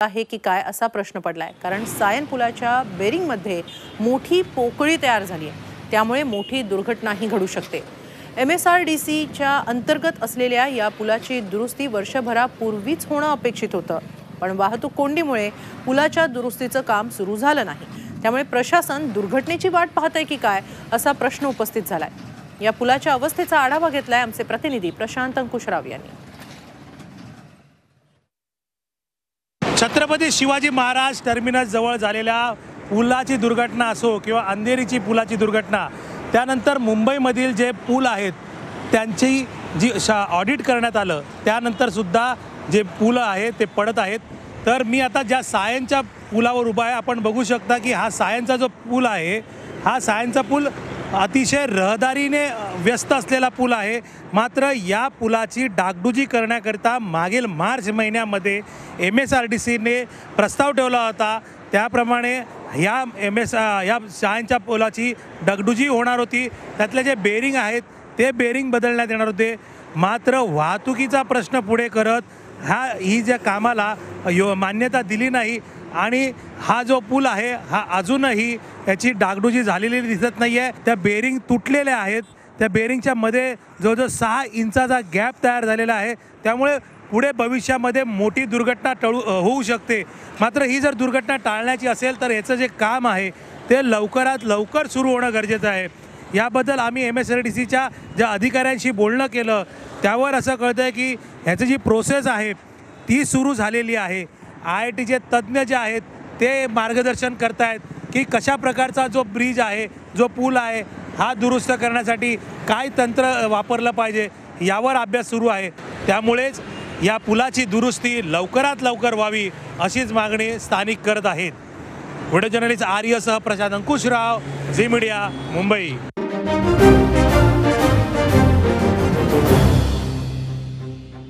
आहे की काय असा प्रश्न पडलाय. कारण सायन पुलाच्या बेरिंगमध्ये मोठी पोकळी तयार झाली आहे. त्यामुळे मोठी दुर्घटनाही घडू शकते. एम एस आर डी सीच्या अंतर्गत असलेल्या या पुलाची दुरुस्ती वर्षभरापूर्वीच होणं अपेक्षित होतं. पण वाहतूक कोंडीमुळे पुलाच्या दुरुस्तीचं काम सुरू झालं नाही. त्यामुळे प्रशासन दुर्घटनेची वाट पाहतंय की काय असा प्रश्न उपस्थित झालाय. या पुलाच्या अवस्थेचा आढावा घेतलाय आमचे प्रतिनिधी प्रशांत अंकुशराव यांनी. छत्रपती शिवाजी महाराज टर्मिनस जवळ झालेल्या पुलाची दुर्घटना असो किंवा अंधेरीची पुलाची दुर्घटना त्यानंतर मुंबईमधील जे पूल आहेत त्यांची जी शा ऑडिट करण्यात आलं त्यानंतर सुद्धा जे पुलं आहेत ते पडत आहेत. तर मी आता ज्या सायनच्या पुलावर उभा आहे आपण बघू शकता की हा सायनचा जो पूल आहे हा सायनचा पूल अतिशय रहदारीने व्यस्त असलेला पूल आहे. मात्र या पुलाची डागडुजी करण्याकरिता मागील मार्च महिन्यामध्ये एम एस आर डी सीने प्रस्ताव ठेवला होता. त्याप्रमाणे ह्या एम एस या शाळांच्या पुलाची डागडुजी होणार होती. त्यातले जे बेरिंग आहेत ते बेरिंग बदलण्यात येणार होते. मात्र वाहतुकीचा प्रश्न पुढे करत ह्या ही ज्या कामाला यो मान्यता दिली नाही आणि हा जो पूल आहे हा अजूनही याची डागडुजी झालेली दिसत नाही आहे त्या बेरिंग तुटलेल्या आहेत. त्या बेरिंगच्या मध्ये जवळजवळ सहा इंचाचा गॅप तयार झालेला आहे. त्यामुळे पुढे भविष्यामध्ये मोठी दुर्घटना टळू होऊ शकते. मात्र ही जर दुर्घटना टाळण्याची असेल तर याचं जे काम आहे ते लवकरात लवकर सुरू होणं गरजेचं आहे. याबद्दल आम्ही एम एस आर टी सीच्या ज्या अधिकाऱ्यांशी बोलणं केलं त्यावर असं कळतं आहे की ह्याची जी प्रोसेस आहे ती सुरू झालेली आहे. आय आय टीचे तज्ज्ञ जे आहेत ते मार्गदर्शन करतायत की कशा प्रकारचा जो ब्रिज आहे जो पूल आहे हा दुरुस्त करण्यासाठी काय तंत्र वापरलं पाहिजे यावर अभ्यास सुरू आहे. त्यामुळेच या पुलाची दुरुस्ती लवकरात लवकर व्हावी अशीच मागणी स्थानिक करत आहेत. व्हिडिओ जर्नलिस्ट आर्यसह प्रशांत अंकुशराव झी मीडिया मुंबई.